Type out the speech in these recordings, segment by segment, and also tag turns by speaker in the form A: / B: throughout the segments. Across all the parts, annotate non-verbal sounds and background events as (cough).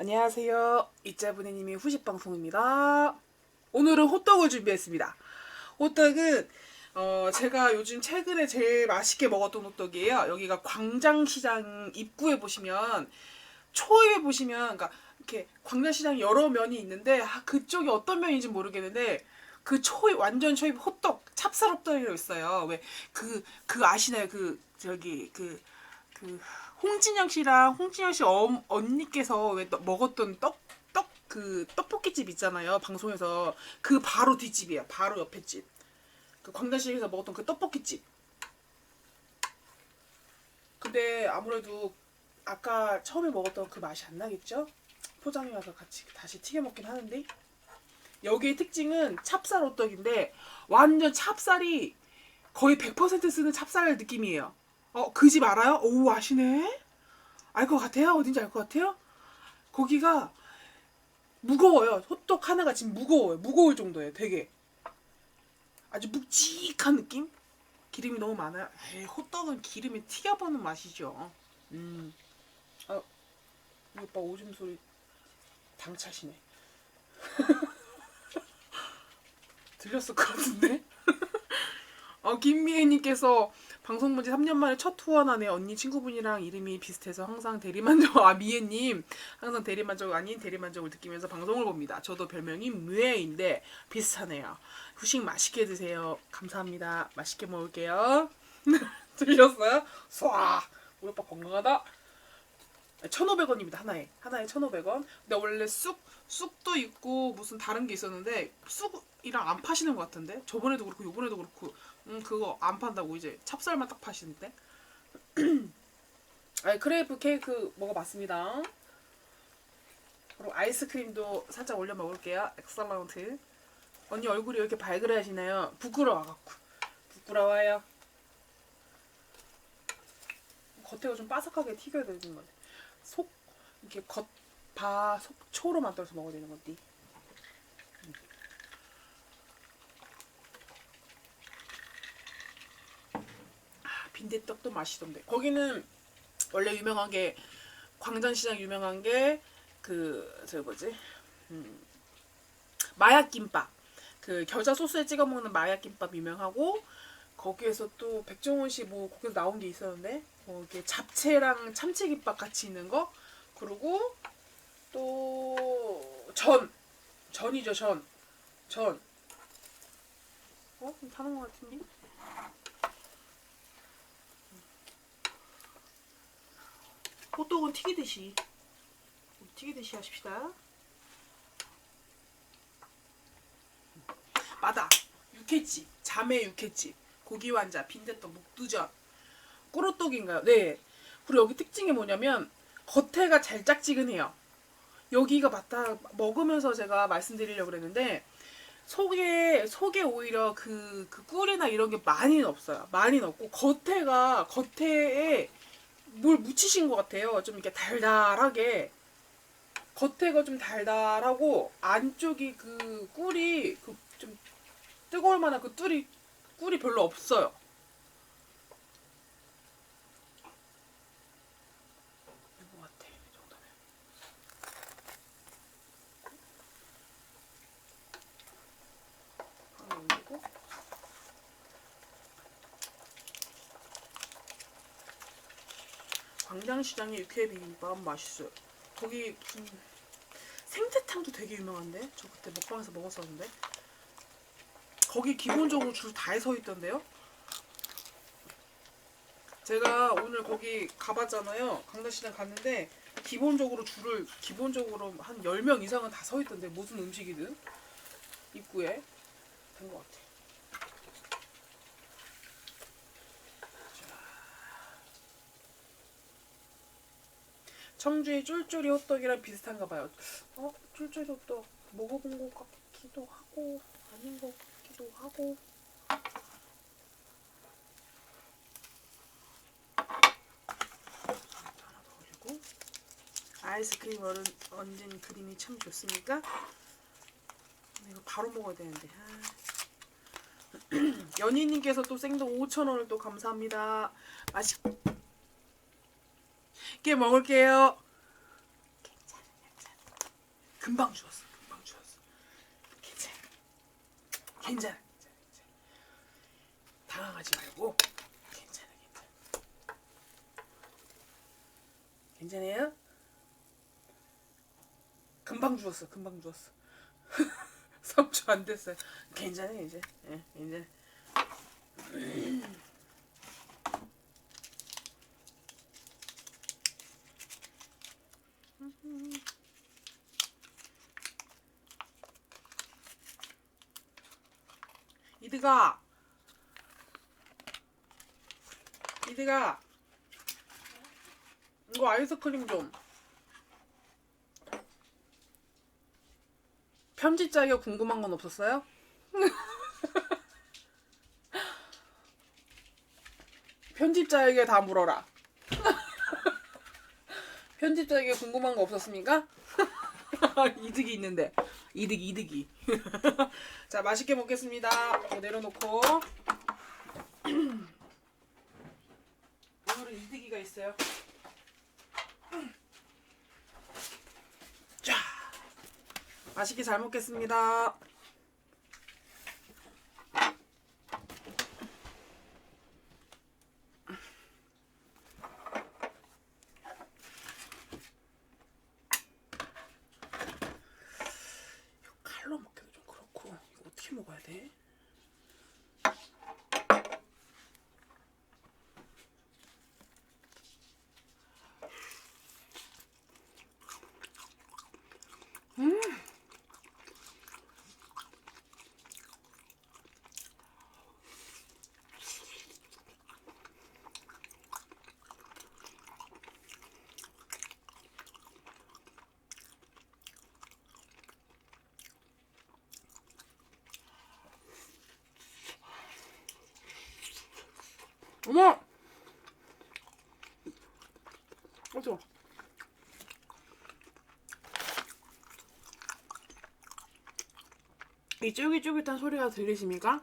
A: 안녕하세요. 이자분해님의 후식 방송입니다. 오늘은 호떡을 준비했습니다. 호떡은 어, 제가 요즘 최근에 제일 맛있게 먹었던 호떡이에요. 여기가 광장시장 입구에 보시면 초에 보시면 그러니까 이렇게 광장시장 여러 면이 있는데 아, 그쪽이 어떤 면인지 모르겠는데 그 초에 완전 초에 호떡 찹쌀 호떡이라고 있어요. 왜 그그 아시나요? 그 저기 그그 홍진영 씨랑 홍진영 씨 엄, 언니께서 왜 떠- 먹었던 떡 떡 그 떡볶이집 있잖아요 방송에서. 그 바로 뒷집이에요. 바로 옆에 집 그 광장시장에서 먹었던 그 떡볶이집. 근데 아무래도 아까 처음에 먹었던 그 맛이 안 나겠죠? 포장해 와서 같이 다시 튀겨 먹긴 하는데. 여기의 특징은 찹쌀 호떡인데 완전 찹쌀이 거의 100% 쓰는 찹쌀 느낌이에요. 어, 그 집 알아요? 오, 아시네? 알 것 같아요? 어딘지 알 것 같아요? 거기가 무거워요. 호떡 하나가 지금 무거워요. 무거울 정도예요. 되게. 아주 묵직한 느낌? 기름이 너무 많아요. 에이, 호떡은 기름에 튀겨보는 맛이죠. 음. 아, 이 오빠 오줌 소리 당차시네. (laughs) 들렸을 것 같은데? (laughs) 어, 김미애님께서 방송 본지 3년 만에 첫 후원하네. 언니 친구분이랑 이름이 비슷해서 항상 대리만족, 아, 미애님. 항상 대리만족 아닌 대리만족을 느끼면서 방송을 봅니다. 저도 별명이 미애인데 비슷하네요. 후식 맛있게 드세요. 감사합니다. 맛있게 먹을게요. (laughs) 들렸어요? 쏴! 우리 오빠 건강하다. 1,500원입니다. 하나에. 하나에 1,500원. 근데 원래 쑥 쑥도 있고 무슨 다른 게 있었는데 쑥이랑 안 파시는 것 같은데. 저번에도 그렇고 요번에도 그렇고 음 그거 안 판다고 이제 찹쌀만 딱 파시는데. (clears throat) 아니 크레이프 케이크 먹어봤습니다. 그리고 아이스크림도 살짝 올려 먹을게요. 엑설런트. 언니 얼굴이 왜 이렇게 발그레 하시나요? 부끄러워갖고. 부끄러워요. 겉에가 좀 바삭하게 튀겨야 되는 건데. 속 이렇게 겉 바 속초로 만들어서 먹어야 되는 건데. 빈대떡도 맛있던데. 거기는 원래 유명한 게 광장시장 유명한 게그저 뭐지? 음, 마약 김밥. 그 겨자 소스에 찍어 먹는 마약 김밥 유명하고 거기에서 또 백종원 씨 뭐 거기서 나온 게 있었는데 뭐 이렇게 잡채랑 참치 김밥 같이 있는 거 그리고 또 전 전이죠 전 전. 어? 좀 타는 것 같은데? 호떡은 튀기듯이 튀기듯이 하십시다. 맞아. 육회집, 자매 육회집, 고기 완자, 빈대떡, 묵두전, 꼬로떡인가요? 네. 그리고 여기 특징이 뭐냐면 겉에가 잘짝지근해요. 여기가 맞다 먹으면서 제가 말씀드리려고 그랬는데 속에 속에 오히려 그, 그 꿀이나 이런 게 많이는 없어요. 많이는 없고 겉에가 겉에에 뭘 묻히신 것 같아요. 좀 이렇게 달달하게 겉에가 좀 달달하고 안쪽이 그 꿀이 그 좀 뜨거울 만한 그 꿀이 꿀이 별로 없어요. 이거 같아. 이 정도면. 하나 올리고 광장시장의 육회 비빔밥 맛있어요. 거기 무슨 생태탕도 되게 유명한데 저 그때 먹방에서 먹었었는데 거기 기본적으로 줄 다 서 있던데요. 제가 오늘 거기 가봤잖아요. 강남시장 갔는데 기본적으로 줄을 기본적으로 한 10명 이상은 다 서 있던데 무슨 음식이든 입구에 된 것 같아. 청주의 쫄쫄이 호떡이랑 비슷한가 봐요. 어? 쫄쫄이 호떡 먹어본 것 같기도 하고 아닌 것 같기도 하고 하나 더 올리고 아이스크림 얼은 얹은 그림이 참 좋습니까? 이거 바로 먹어야 되는데 아. (clears throat) 연희님께서 또 생도 5,000원을 또 감사합니다 맛있 게 먹을게요 괜찮아 괜찮아 금방 죽었어. 금방 죽었어. 괜찮아. 괜찮아. 괜찮아. 괜찮아. 당황하지 말고 괜찮아. 괜찮아. 괜찮아요? 금방 죽었어. 금방 죽었어. 3초 (laughs) 안 됐어요. 괜찮아 이제. 예, 이제. 이드가 이드가 이거 아이스크림 좀. 편집자에게 궁금한 건 없었어요? (laughs) 편집자에게 다 물어라. (laughs) 편집자에게 궁금한 거 없었습니까? (laughs) 이득이 있는데. 이득 이득이. 자 맛있게 먹겠습니다. 내려놓고 오늘은 이득이가 있어요 자 맛있게 잘 먹겠습니다 칼로 먹기도 좀 그렇고 이거 어떻게 먹어야 돼? 어머! 어쩌 이 쫄깃쫄깃한 소리가 들리십니까?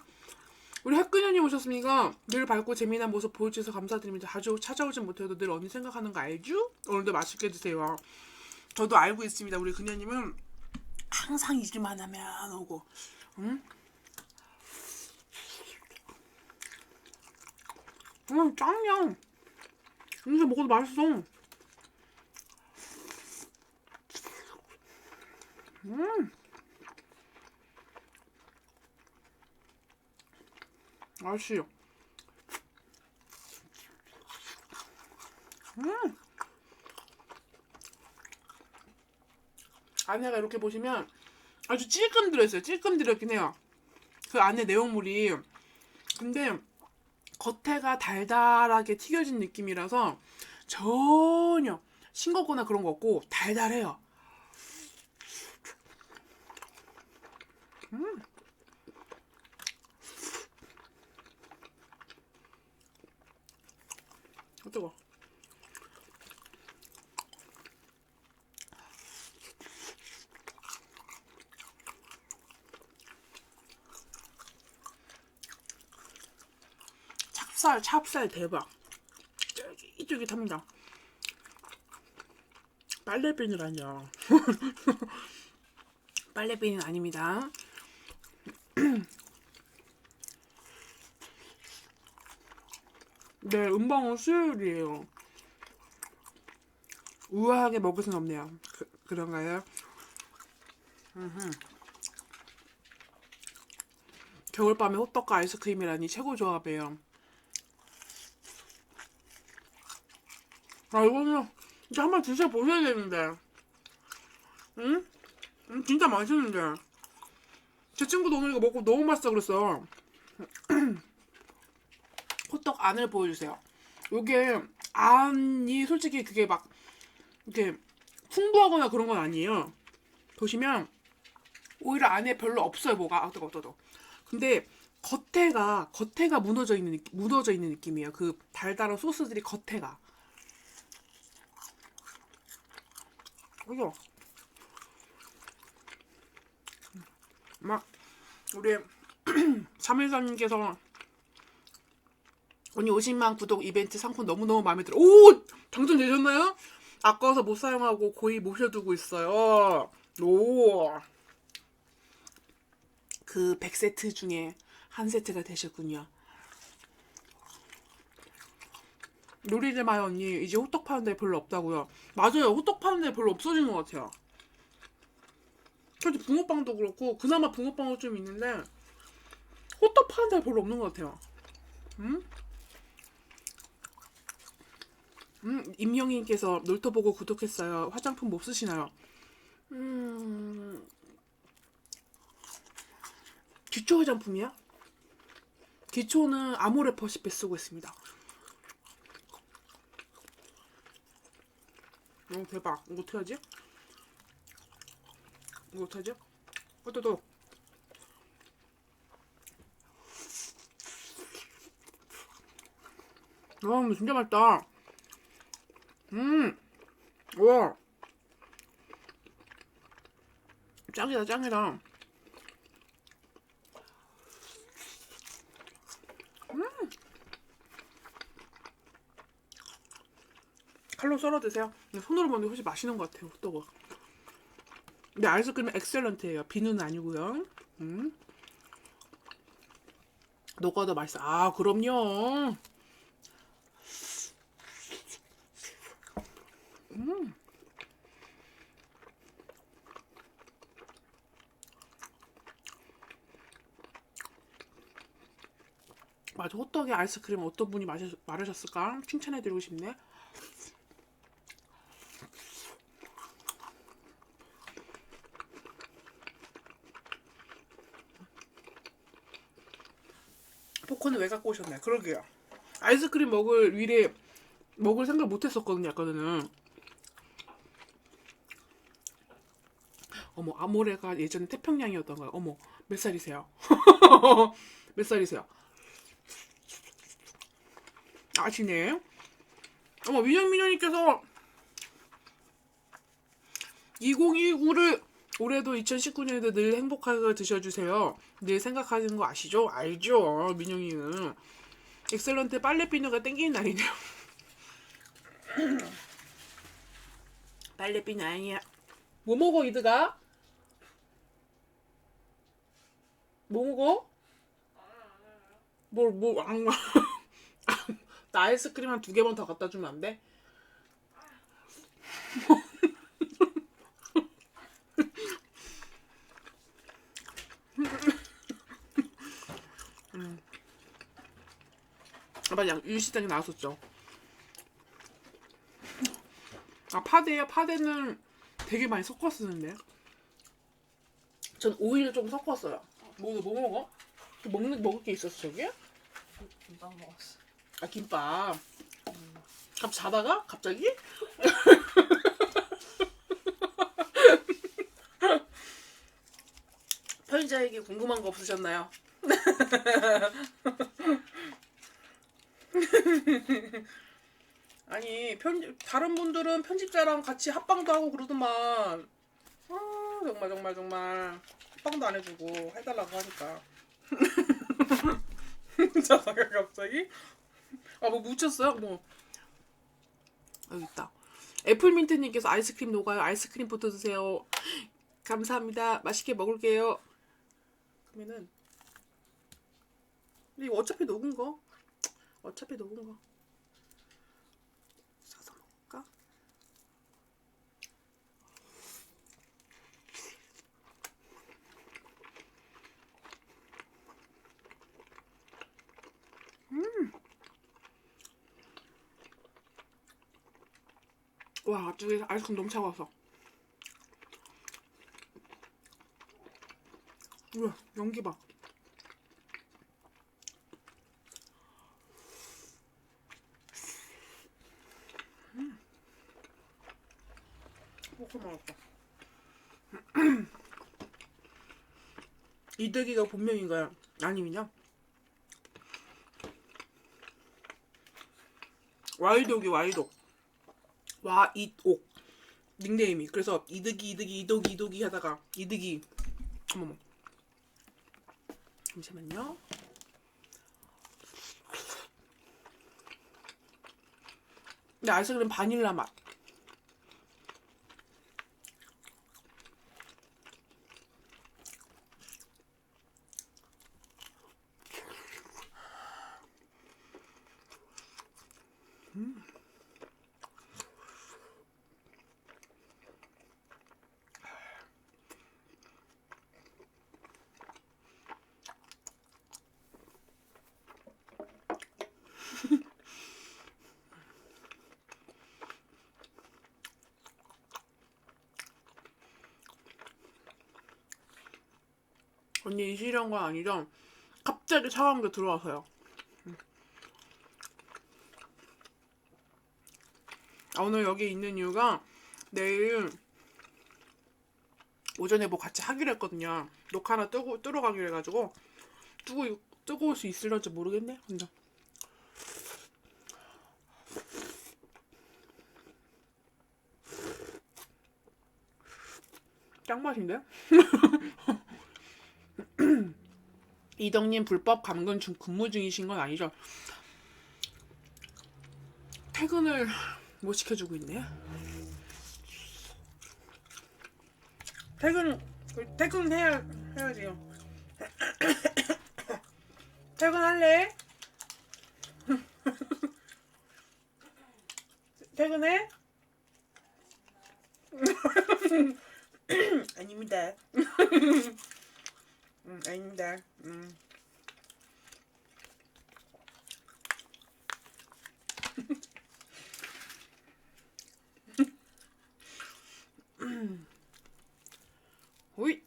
A: 우리 핵근현님 오셨습니까? 늘 밝고 재미난 모습 보여주셔서 감사드립니다. 자주 찾아오진 못해도 늘 언니 생각하는 거 알죠? 오늘도 맛있게 드세요. 저도 알고 있습니다. 우리 근현님은 항상 일만 하면 오고, 응? 음, 짱이야. 이제 먹어도 맛있어. 음. 맛있어요. 음. 안에가 이렇게 보시면 아주 찔끔 들어있어요. 찔끔 들어있긴 해요. 그 안에 내용물이. 근데 겉에가 달달하게 튀겨진 느낌이라서 전혀 싱겁거나 그런 거 없고 달달해요. 음. 어, 뜨거. 찹쌀, 찹쌀 대박. 쫄깃쫄깃합니다. 빨래비누라뇨. (laughs) 빨래비누 아닙니다. (clears throat) 네, 음방은 수요일이에요. 우아하게 먹을 순 없네요. 그, 그런가요? 겨울밤에 호떡과 아이스크림이라니 최고 조합이에요. 아 이거는 진짜 한번 드셔보셔야 되는데. 응? 응 진짜 맛있는데. 제 친구도 오늘 이거 먹고 너무 맛있어 그랬어. (clears throat) 호떡 안을 보여주세요. 요게 안이 솔직히 그게 막 이렇게 풍부하거나 그런 건 아니에요. 보시면 오히려 안에 별로 없어요 뭐가. 아 뜨거 떠도 근데 겉에가 겉에가 무너져 있는 무너져 있는 느낌이에요. 그 달달한 소스들이 겉에가 그죠? 막 우리 (clears throat) 3일사님께서 언니 50만 구독 이벤트 상품 너무너무 마음에 들어. 오! 당첨되셨나요? 아까워서 못 사용하고 고이 모셔두고 있어요. 오. 그 100세트 중에 한 세트가 되셨군요. 놀이지 마요 언니. 이제 호떡 파는 데 별로 없다고요. 맞아요. 호떡 파는 데 별로 없어진 것 같아요. 솔직히 붕어빵도 그렇고 그나마 붕어빵은 좀 있는데 호떡 파는 데 별로 없는 것 같아요. 음? 음, 임영희님께서 놀토 보고 구독했어요. 화장품 못 쓰시나요? 음, 기초 화장품이야? 기초는 아모레 퍼시페 쓰고 있습니다. 오 대박. 이거 어떻게 하지? 이거 어떻게 하지? 어떠도 와, 진짜 맛있다. 음, 와, 짱이다, 짱이다. 칼로 썰어 드세요. 손으로 먹는 게 훨씬 맛있는 것 같아요, 호떡은. 근데 아이스크림은 엑셀런트예요. 비누는 아니고요. 음. 녹아도 맛있어. 아, 그럼요. 맞아, 호떡에 아이스크림 어떤 분이 마시, 말하셨을까? 칭찬해드리고 싶네. 포크는 왜 갖고 오셨나요? 그러게요. 아이스크림 먹을 위에 먹을 생각 못 했었거든요, 아까는. 어머, 아모레가 예전에 태평양이었던가요? 어머, 몇 살이세요? (laughs) 몇 살이세요? 아시네. 어머, 민영민영님께서 2029를 올해도 2019년에도 늘 행복하게 드셔주세요. 늘 생각하는 거 아시죠? 알죠, 민영이는. 엑셀런트 빨래 비누가 땡기는 날이네요. (laughs) 빨래 비누 아니야. 뭐 먹어, 이드가? 뭐 먹어? 뭘, 뭐, 안, (laughs) 나 아이스크림 한 두 개만 더 갖다 주면 안 돼? (laughs) 아마 양 유시장에 나왔었죠. 아 파데요? 파데는 되게 많이 섞어 쓰는데. 전 오일을 좀 섞었어요. 뭐, 뭐 먹어? 또 먹는 먹을 게 있었어 저기?
B: 금방 먹었어.
A: 아 김밥. 갑 자다가 갑자기? (laughs) 편의자에게 궁금한 거 없으셨나요? (laughs) (laughs) 아니 편 다른 분들은 편집자랑 같이 합방도 하고 그러더만. 아 정말 정말 정말. 합방도 안 해주고 해달라고 하니까. (laughs) 자다가 갑자기. 아 뭐 묻혔어요? 뭐. 여기 있다. 애플민트님께서 아이스크림 녹아요. 아이스크림부터 드세요. 감사합니다. 맛있게 먹을게요. 그러면은 이거 어차피 녹은 거 어차피 녹은 거 사서 먹을까? 음. 와 갑자기 아이스크림 너무 차가워서 우와 연기 봐 먹었다. 이득이가 본명인가요? 아니면요? 와이독이 와이독. 와이옥. 닉네임이. 그래서 이득이 이득이 이독이 이독이 하다가 이득이. 어머머. 잠시만요. 근데 아이스크림 바닐라 맛. 언니 이시려운 아니죠? 갑자기 차가운 게 들어와서요. 오늘 여기 있는 이유가 내일 오전에 뭐 같이 하기로 했거든요. 녹화 하나 뜨고 뜨러 가기로 해가지고 뜨고 뜨고 올 수 있을런지 모르겠네. 근데 짱 맛인데? 이덕님 불법 감금 중 근무 중이신 건 아니죠? 퇴근을 못 시켜주고 있네. 퇴근 퇴근 해야 해야지요. (coughs) 퇴근할래? (laughs) 퇴근해? (laughs) 아닙니다. (laughs) 음, 아닙니다. 음. (clears throat) 오이.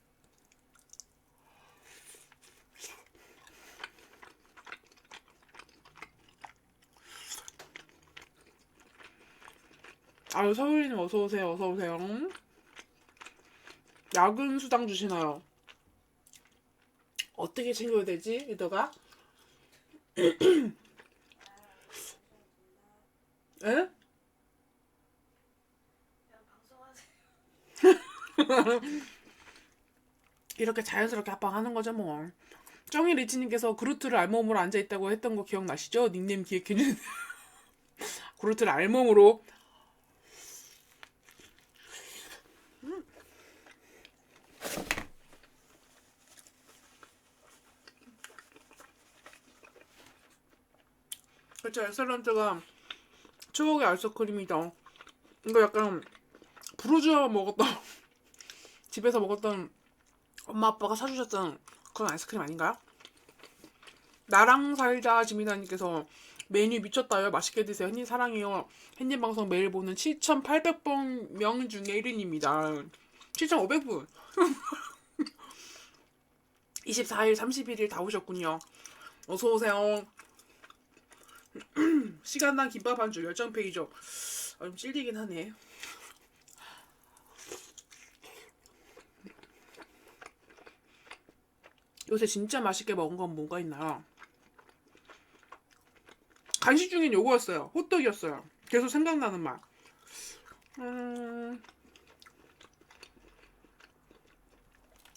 A: 아유 서울이님 어서 오세요. 어서 오세요. 야근 수당 주시나요? 어떻게 챙겨야 되지, 리더가? (clears throat) 에?
B: 그냥 방송하세요. (laughs)
A: 이렇게 자연스럽게 합방하는 거죠, 뭐. 정희 리치님께서 그루트를 알몸으로 앉아있다고 했던 거 기억나시죠? 닉네임 기획해주는. (laughs) 그루트를 알몸으로. 음. 그쵸, 엑셀런트가 추억의 아이스크림이다. 이거 약간 부르주아 먹었던, 집에서 먹었던 엄마 아빠가 사주셨던 그런 아이스크림 아닌가요? 나랑 살자 지민아님께서 메뉴 미쳤다요. 맛있게 드세요. 햇님 사랑해요. 햇님 방송 매일 보는 7,800번 명 중에 1인입니다. 7,500분. 24일, 31일 다 오셨군요. 어서 오세요. 시간당 김밥 한 줄 열정 페이죠. 아, 좀 찔리긴 하네. 요새 진짜 맛있게 먹은 건 뭐가 있나요? 간식 중엔 요거였어요. 호떡이었어요. 계속 생각나는 맛. 음...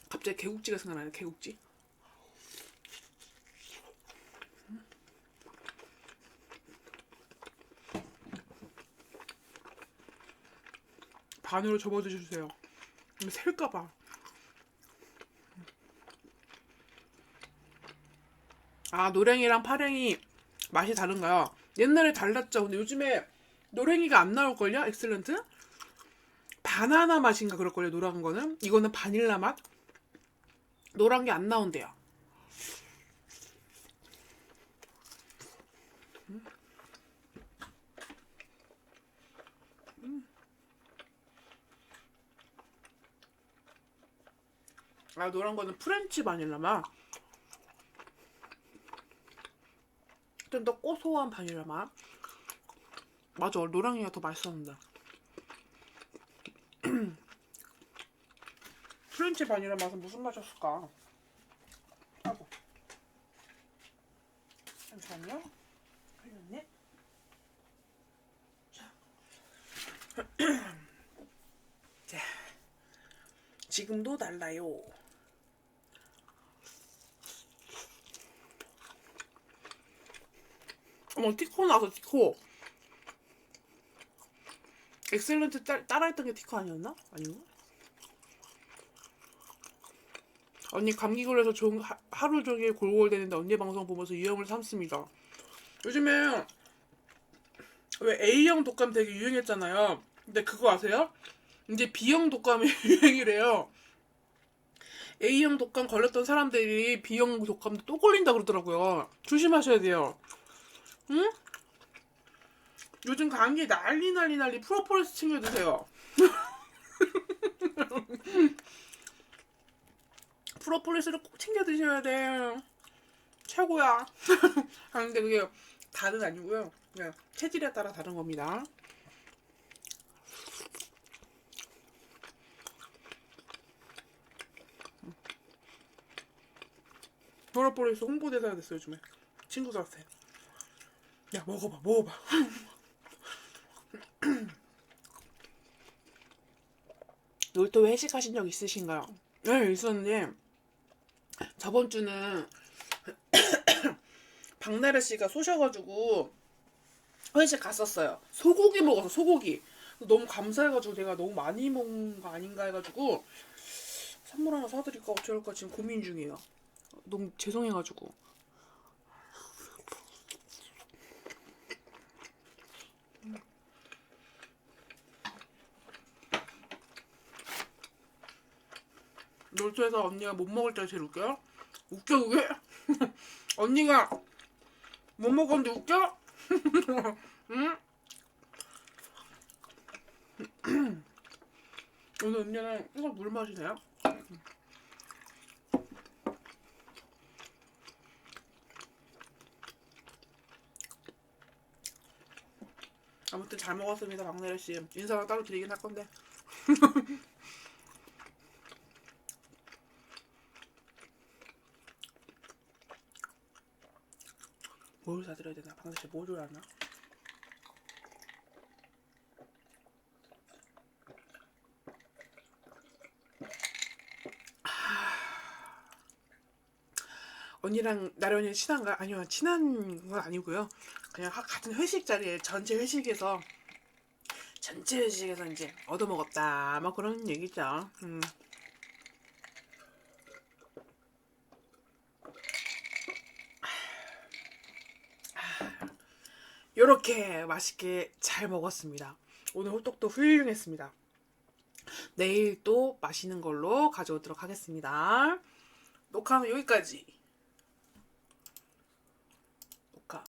A: 갑자기 개국지가 생각나네. 개국지. 반으로 접어주세요. 셀까봐. 아 노랭이랑 파랭이 맛이 다른가요? 옛날에 달랐죠. 근데 요즘에 노랭이가 안 나올걸요? 엑셀런트? 바나나 맛인가 그럴걸요? 노란 거는? 이거는 바닐라 맛? 노란 게 안 나온대요. 아 노란 거는 프렌치 바닐라 맛. 좀 더 고소한 바닐라 맛. 맞아, 노랑이가 더 맛있었는데. (clears throat) 프렌치 바닐라 맛은 무슨 맛이었을까? 아고. 잠시만요. 흘렸네. 자. (clears throat) 자. 지금도 달라요. 어머 티코 나왔어 티코 엑셀런트 따, 따라했던 게 티코 아니었나? 아닌가? 언니 감기 걸려서 종, 하, 하루 종일 골골대는데 언니 방송 보면서 유형을 삼습니다 요즘에 왜 A형 독감 되게 유행했잖아요 근데 그거 아세요? 이제 B형 독감이 (laughs) 유행이래요 A형 독감 걸렸던 사람들이 B형 독감도 또 걸린다 그러더라고요 조심하셔야 돼요 응? 요즘 감기 난리 난리 난리 프로폴리스 챙겨 드세요. (laughs) 프로폴리스를 꼭 챙겨 드셔야 돼. 최고야. (laughs) 아 근데 그게 다는 아니고요. 그냥 체질에 따라 다른 겁니다. 프로폴리스 홍보대사가 됐어요 요즘에 친구들한테. 야 먹어봐 먹어봐. (clears throat) 놀토 회식하신 적 있으신가요? 네 있었는데 저번 주는 (clears throat) 박나래 씨가 쏘셔가지고 회식 갔었어요. 소고기 먹어서 소고기. 너무 감사해가지고 내가 너무 많이 먹은 거 아닌가 해가지고 선물 하나 사드릴까 어쩔까 지금 고민 중이에요. 너무 죄송해가지고. 놀토에서 언니가 못 먹을 때가 제일 웃겨요? 웃겨 그게? (laughs) 언니가 못 먹었는데 웃겨? (laughs) 응? (clears throat) 오늘 음료는 계속 물 마시세요? 아무튼 잘 먹었습니다, 박내래 씨. 인사랑 따로 드리긴 할 건데. (laughs) 뭘 사드려야 되나? 박내래 씨뭐 줘야 하나? 언니랑 나련이 친한가? 아니요 친한 건 아니고요. 그냥 하- 같은 회식 자리에 전체 회식에서 전체 회식에서 이제 얻어먹었다 뭐 그런 얘기죠. 음. 이렇게 맛있게 잘 먹었습니다. 오늘 호떡도 훌륭했습니다. 내일 또 맛있는 걸로 가져오도록 하겠습니다. 녹화는 여기까지. 녹화.